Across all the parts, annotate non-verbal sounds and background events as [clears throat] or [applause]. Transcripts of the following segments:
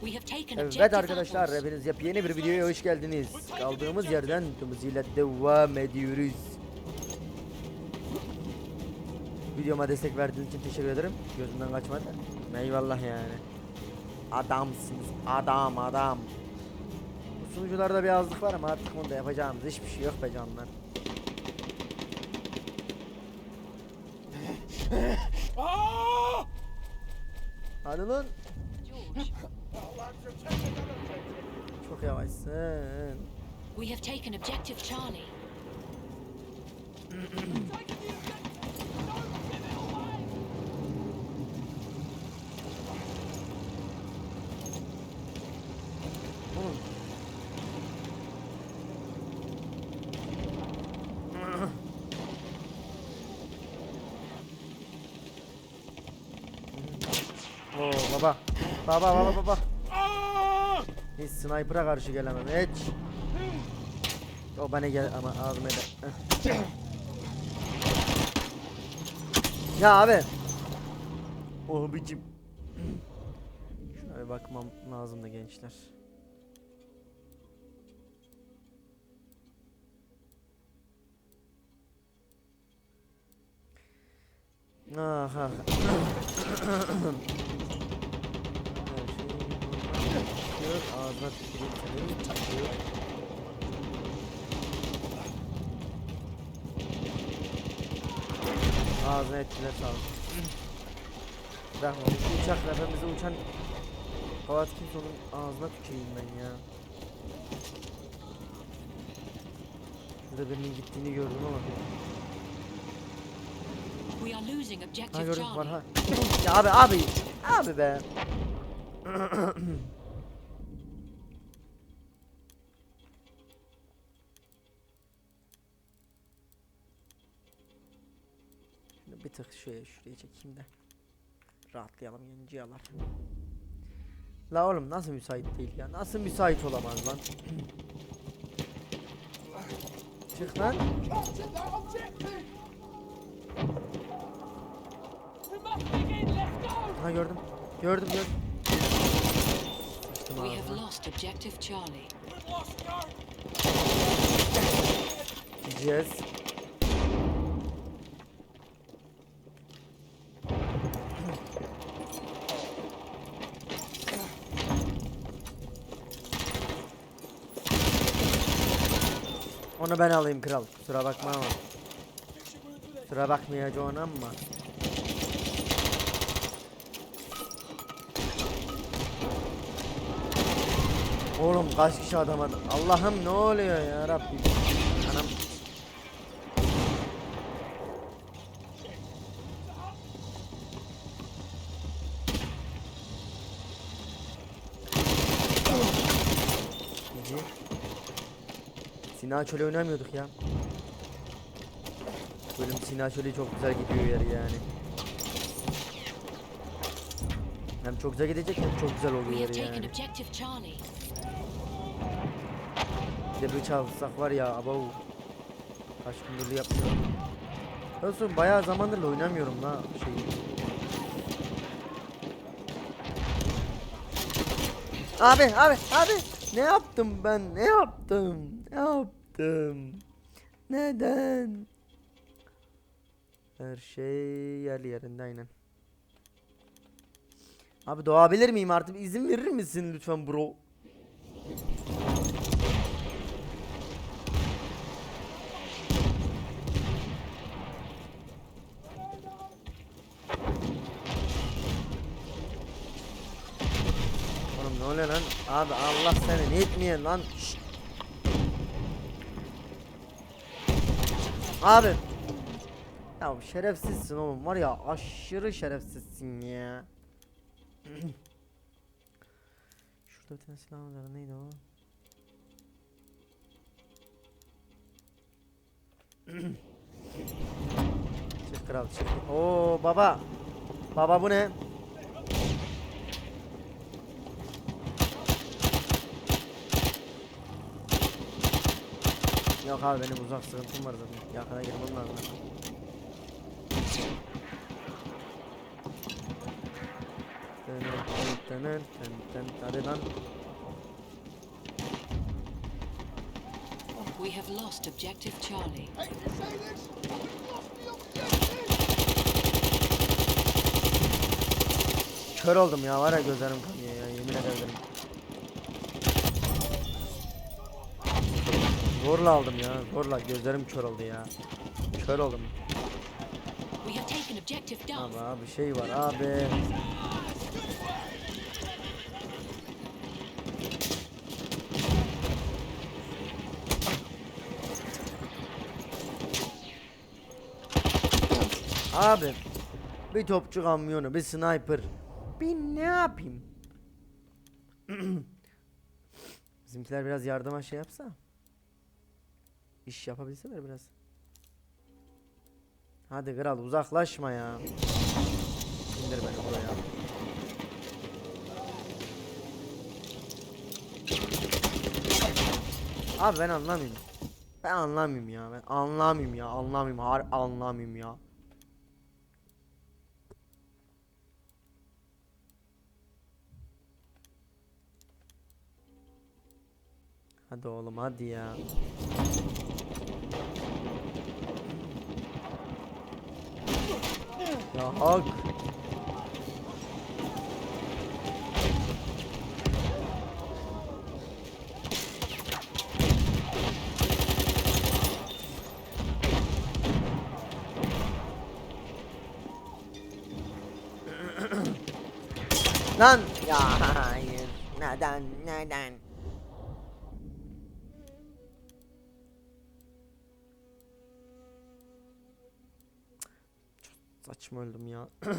We have taken Evet arkadaşlar hepiniz yepyeni bir videoya hoş geldiniz. Kaldığımız yerden tümüzüyle devam ediyoruz. Videoma destek verdiğiniz için teşekkür ederim. Gözümden kaçmadı. Eyvallah yani. Adamsınız. Adam adam. Bu sunucularda bir azlık var ama artık onu da yapacağımız hiçbir şey yok be canlar. [laughs] Hadi lan. We have taken objective Charlie. Oğlum. Baba. Baba baba baba. Hiç sniper'a karşı gelemem hiç. O bana gel ama ağzıma da. Ya abi. Oh bicim. Şuna bir bakmam lazım da gençler. Ah ah. Şey ağzına tüküreyim seni çakıyor. Ağzına ettiler sağ ol. Bırakma bu uçak tepemize uçan Kavat kimse onun ağzına tüküreyim ben ya. Burada birinin gittiğini gördüm ama. We are losing Ha objective gördüm var Charlie. ha. [laughs] Ya abi abi. Abi be. [clears throat] bir tık şuraya şuraya çekeyim de. Rahatlayalım yenici yalar. La oğlum nasıl müsait değil ya? Nasıl müsait olamaz lan? [clears throat] Çık lan. Ha gördüm. Gördüm gördüm. We have lost objective Charlie. Gideceğiz. Onu ben alayım kral. Kusura bakma ama. Kusura bakmayacağım ama. Oğlum kaç kişi adam adam. Allah'ım ne oluyor ya Rabbim. Anam. Cici. Sinan Çölü oynamıyorduk ya. Bölüm Sinan Çölü çok güzel gidiyor yer yani. Hem çok güzel gidecek hem çok güzel oluyor have yani. Bir de bir çalsak var ya abo. Kaç gündür yapmıyorum. Olsun bayağı zamandır da oynamıyorum la şeyi. Abi abi abi ne yaptım ben ne yaptım ne yaptım neden her şey yerli yerinde aynen Abi doğabilir miyim artık izin verir misin lütfen bro Oğlum ne oluyor lan? Abi Allah seni ne etmiyor lan? Şşt. Abi. Ya şerefsizsin oğlum var ya aşırı şerefsizsin ya. [clears throat] Şurada bir tane silah var neydi o? [clears throat] çık kral çık. Oo baba. Baba bu ne? Yok abi benim uzak sıkıntım var zaten. Yakına girmem lazım. Hadi lan. We have lost objective Charlie. Kör oldum ya var ya gözlerim kanıyor ya yemin ederim. Zorla aldım ya zorla gözlerim kör oldu ya. Kör oldum. Abi abi şey var abi. Abi bir topçu kamyonu bir sniper bir ne yapayım? [clears throat] Bizimkiler biraz yardıma şey yapsa. İş yapabilseler biraz. Hadi kral uzaklaşma ya. İndir beni buraya. Abi ben anlamıyorum. Ben anlamıyorum ya. Ben anlamıyorum ya. Anlamıyorum. Har anlamıyorum ya. Hadi oğlum hadi ya. Ya hak. Lan ya hayır. Neden neden? Saçma öldüm ya. [clears throat]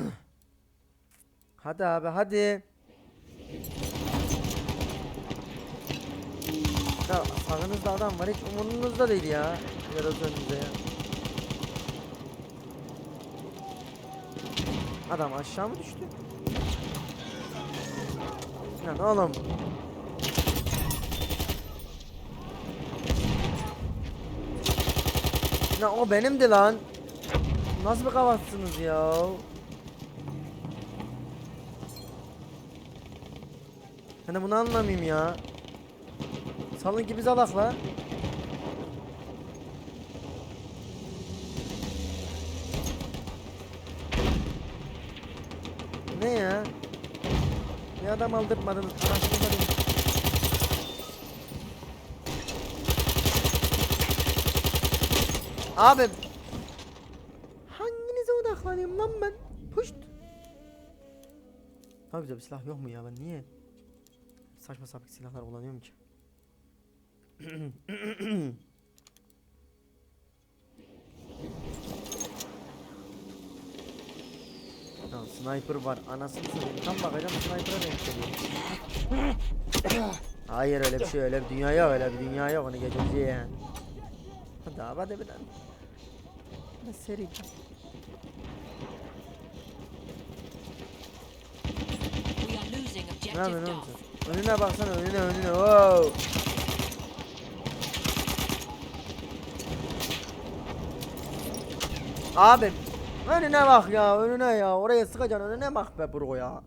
hadi abi hadi. Ya sağınızda adam var hiç umurunuzda değil ya. Da önünüzde ya. Adam aşağı mı düştü? Lan oğlum. Lan o benimdi lan. Nasıl bir kavatsınız ya? Hani bunu anlamayayım ya. Salın gibi zalakla. Ne ya? Bir adam aldırtmadınız. Anasını. Abi Daha güzel bir silah yok mu ya ben niye? Saçma sapık silahlar kullanıyorum ki. [clears throat] Ya sniper var anasını satayım tam bakacağım sniper'a denk geliyor. Hayır öyle bir şey öyle bir dünya yok öyle bir dünya yok onu geçeceğiz yani. Hadi abi hadi bir tane. Seri. We are losing Ne yapıyorsun oğlum sen? Önüne baksana önüne önüne. Wow. Abi önüne bak ya önüne ya oraya sıkacaksın önüne bak be bro ya.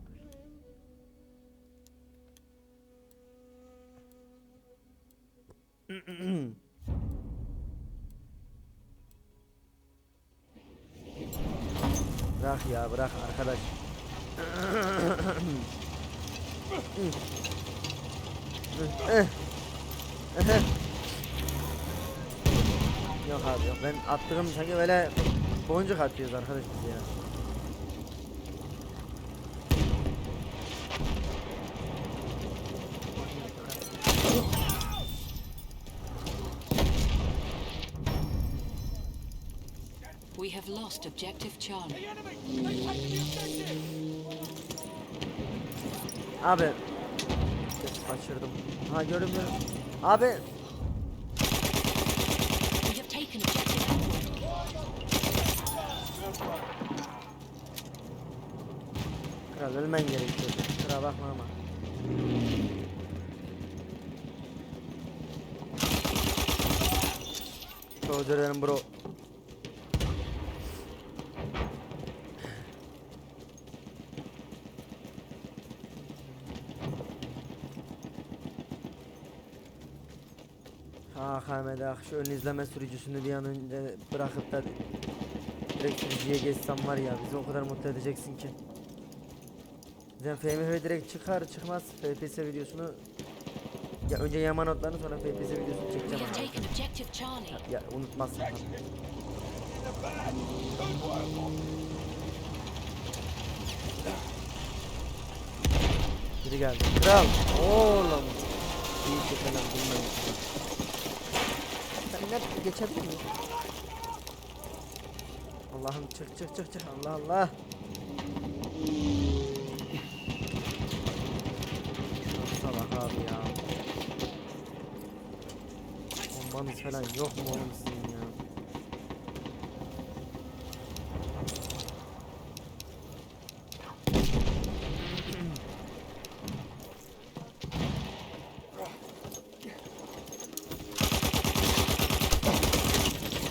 Bırak ya bırak arkadaş. Yok abi yok ben attığım sanki böyle boncuk atıyoruz arkadaş biz ya. We have lost objective Charlie. Abi kaçırdım. Ha gördüm gördüm. Abi have taken objective Apple. kral ölmen gerekiyor. Kusura bakma ama. Özür dilerim bro. Ah Ahmet ah şu ön izleme sürücüsünü bir an önce bırakıp da direkt sürücüye geçsem var ya bizi o kadar mutlu edeceksin ki. Zaten FMF direkt çıkar çıkmaz FPS videosunu ya önce yama notlarını sonra FPS videosunu çekeceğim. Charlie. Ya unutmazsın. tabii. Biri geldi. Kral. Oğlum. İyi ki falan bilmem. Ne geçebilir miyim? Allah'ım çık çık çık çık. Allah Allah. Salak abi ya. Bombanız falan yok mu oğlum sizin ya?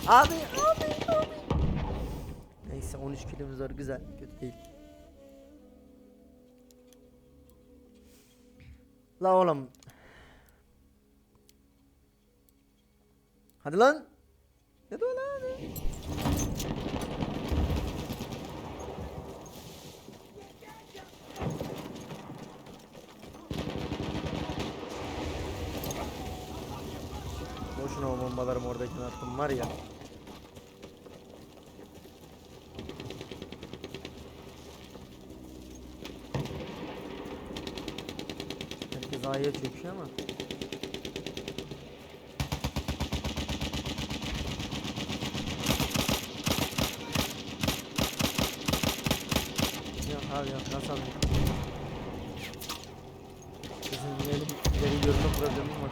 Abi abi abi. Neyse 13 kilomuz var güzel kötü değil. La oğlum. Hadi lan. Hadi lan hadi. Boşuna o bombalarımı oradakine attım var ya. Herkes A'ya çöküyor ama. Yok abi yok nasıl anlayayım? Bizim ileri, ileri görme problemim var.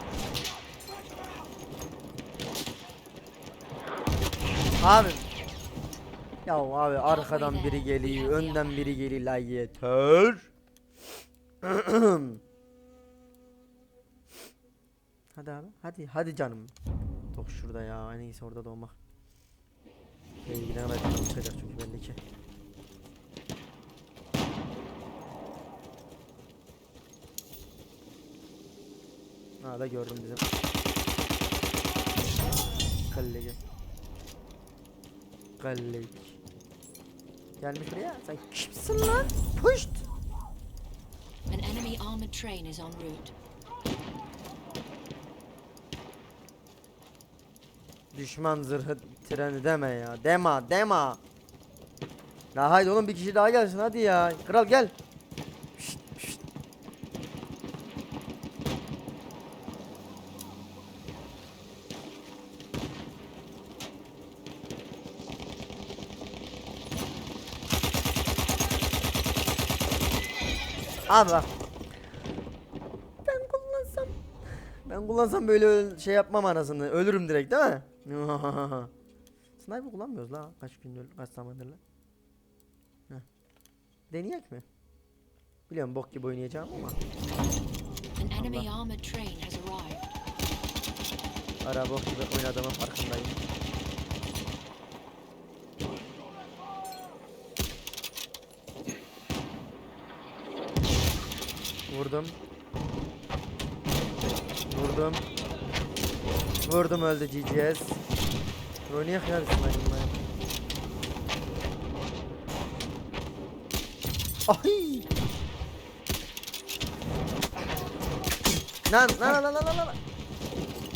Abi. Ya abi arkadan biri geliyor, önden biri geliyor la yeter. [clears throat] hadi abi, hadi, hadi canım. Tok şurada ya, en iyisi orada doğmak. İlgilenemedim çıkacak çünkü belli ki. Ha da gördüm bizim. Kaleci. Kaleci. Gelmiş buraya. Sen kimsin lan? Puşt. An enemy armored train is en route. Düşman zırhı [laughs] treni deme ya. Dema, dema. Ya haydi oğlum bir kişi daha gelsin hadi ya. Kral gel. Şşt, şşt. Abi bak. Ben kullansam ben kullansam böyle şey yapmam anasını. Ölürüm direkt değil mi? [laughs] Sniper kullanmıyoruz la. Kaç gündür, kaç zamandır la. Heh. Deneyek mi? Biliyorum bok gibi oynayacağım ama. Arrived. Ara bok gibi oynadığımın farkındayım. Vurdum. Vurdum. Vurdum öldü GGS. Oynayak ya sniper'la ya. Ay! Lan lan lan lan lan lan.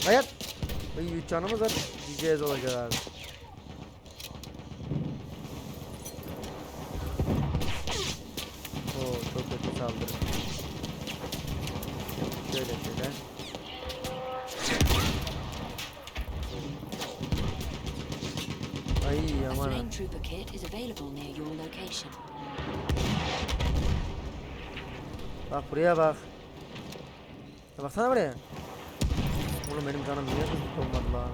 Hayat. Ay 3 canımız var. GGS olacak abi. Oo çok kötü saldırı. Şöyle şöyle. Your location. Bak buraya bak. Ya baksana buraya. Oğlum benim canım niye hızlı olmadı la?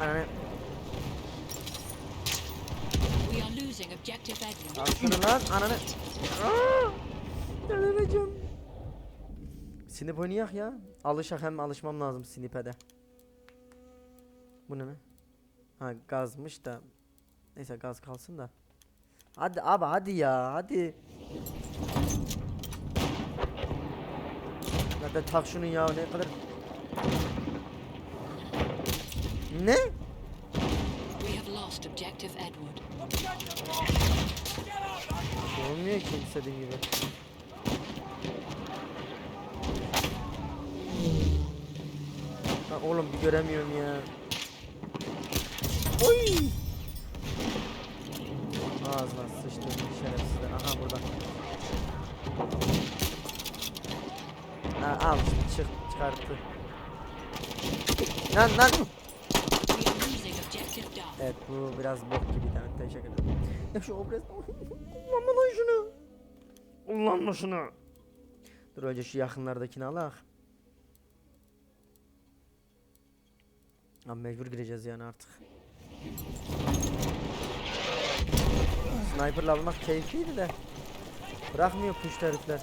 Ananı We are losing objective Edwin. al şunu lan ananı. Aa! Delireceğim. Sinip oynayak ya. Alışak hem alışmam lazım snipe de. Bu ne? Ha gazmış da. Neyse gaz kalsın da. Hadi abi hadi ya hadi. Hadi tak şunu ya ne kadar Ne? We have lost objective Edward. Olmuyor ki istediğim gibi. Ha, oğlum bir göremiyorum ya. Oy! Ağzına sıçtı şerefsizler. Aha burada. Ha, al çık çıkarttı. Lan lan. Evet bu biraz bok gibi tamam teşekkür ederim. Ya şu obraz kullanma lan şunu. Kullanma şunu. Dur önce şu yakınlardakini alak. Abi mecbur gireceğiz yani artık. Sniper'la almak keyifliydi de. Bırakmıyor push herifler.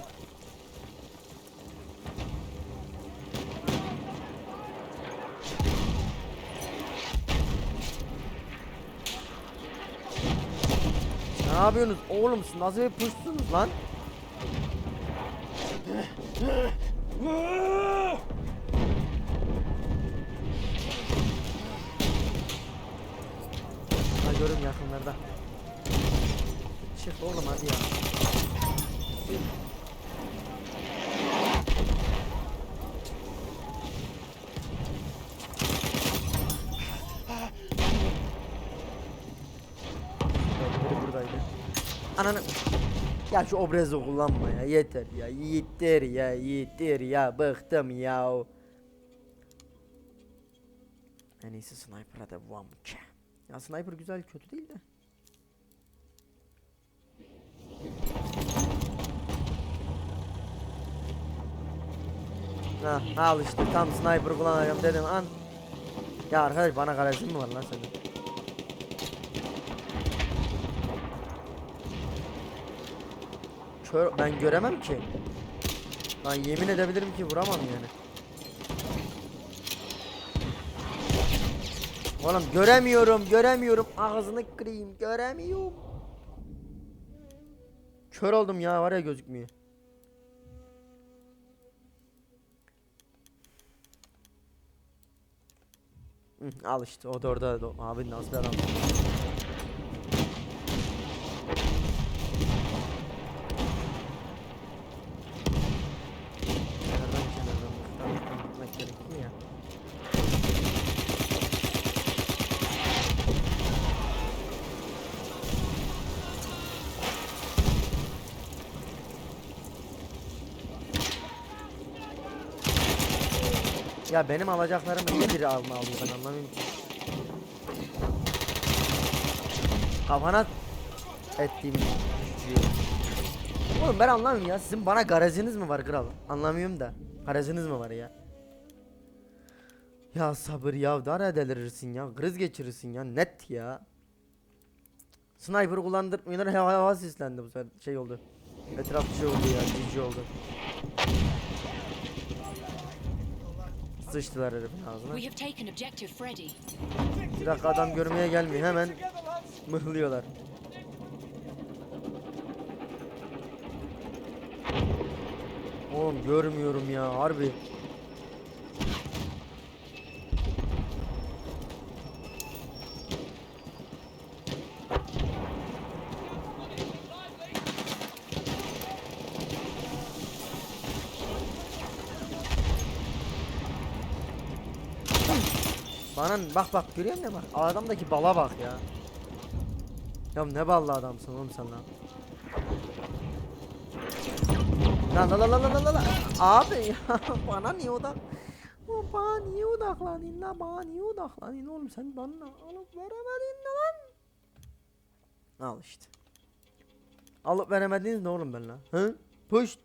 Ne yapıyorsunuz oğlum nasıl bir pushsunuz lan? Oğlum hadi ya. Biri buradaydı. Ananı... Ya şu obrezi kullanma ya yeter ya yeter ya yeter ya bıktım ya. En iyisi sniper'a da vuram ki. Ya sniper güzel kötü değil de. Ha al işte tam sniper kullanacağım dedim an. Ya arkadaş bana garajın mı var lan senin? Kör ben göremem ki. Lan yemin edebilirim ki vuramam yani. Oğlum göremiyorum, göremiyorum. Ağzını kırayım, göremiyorum. Kör oldum ya, var ya gözükmüyor. Hı, al işte, o da orada. Abi nasıl bir adam. Ya benim alacaklarımı niye biri alma alıyor ben anlamıyorum ki. Kafana ettiğim. Oğlum ben anlamıyorum ya sizin bana garajınız mı var kral? Anlamıyorum da. Garajınız mı var ya? Ya sabır ya daha delirirsin ya. Kriz geçirirsin ya net ya. Sniper kullandırmıyorlar hava, hava sislendi bu sefer şey oldu. Etraf şey oldu ya cici oldu. Sıçtılar herifin ağzına. Bir dakika adam görmeye gelmiyor hemen mıhlıyorlar. Oğlum görmüyorum ya harbi. Bana bak bak görüyor musun bak adamdaki bala bak ya. Ya ne ballı adamsın oğlum sen lan. Lan la la la la la la la. Abi ya [laughs] bana niye odak? Oğlum Bana niye odaklanın la bana niye odaklanın oğlum sen bana alıp veremedin lan? Al işte. Alıp veremediniz ne oğlum ben lan? Hı? Puşt.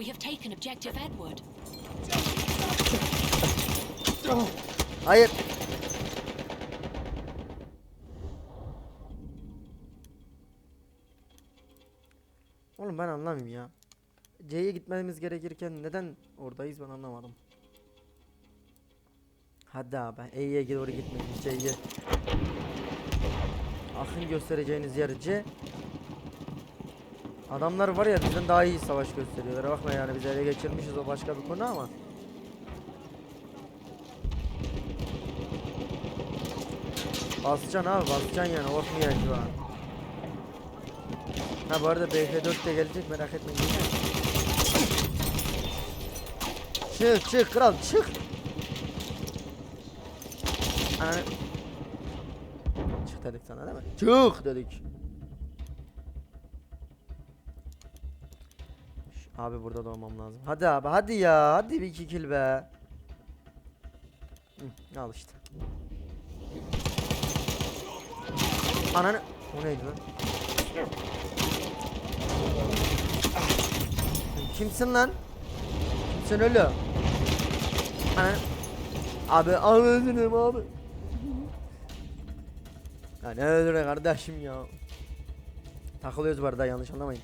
We have taken objective Edward. Hayır. Oğlum ben anlamıyorum ya. C'ye gitmemiz gerekirken neden oradayız ben anlamadım. Hadi abi E'ye doğru gitmeyin C'ye. Akın göstereceğiniz yer C. Adamlar var ya bizden daha iyi savaş gösteriyorlar. Bakma yani biz ele geçirmişiz o başka bir konu ama. Basacaksın abi basacaksın yani korkmayacaksın şu an. Ha bu arada BF4 de gelecek merak etmeyin. Çık çık kral çık. Ananı... Çık dedik sana değil mi? Çık dedik. Abi burada doğmam lazım. Hadi abi hadi ya. Hadi bir iki kill be. Hı, al işte. Ananı... O neydi lan? Kimsin lan? Kimsin öyle? Ananı... Abi dilerim abi. Ya ne dilerim kardeşim ya. Takılıyoruz bu arada yanlış anlamayın.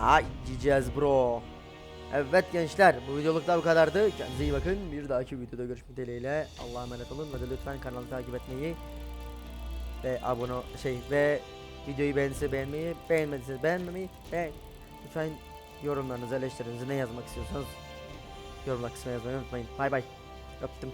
Ay GG's bro. Evet gençler bu videoluk da bu kadardı. Kendinize iyi bakın. Bir dahaki videoda görüşmek dileğiyle. Allah'a emanet olun ve de lütfen kanalı takip etmeyi ve abone şey ve videoyu beğenirse beğenmeyi, beğenmediyseniz beğenmemeyi ve lütfen yorumlarınızı, eleştirinizi ne yazmak istiyorsanız yorumlar kısmına yazmayı unutmayın. Bay bay. Öptüm.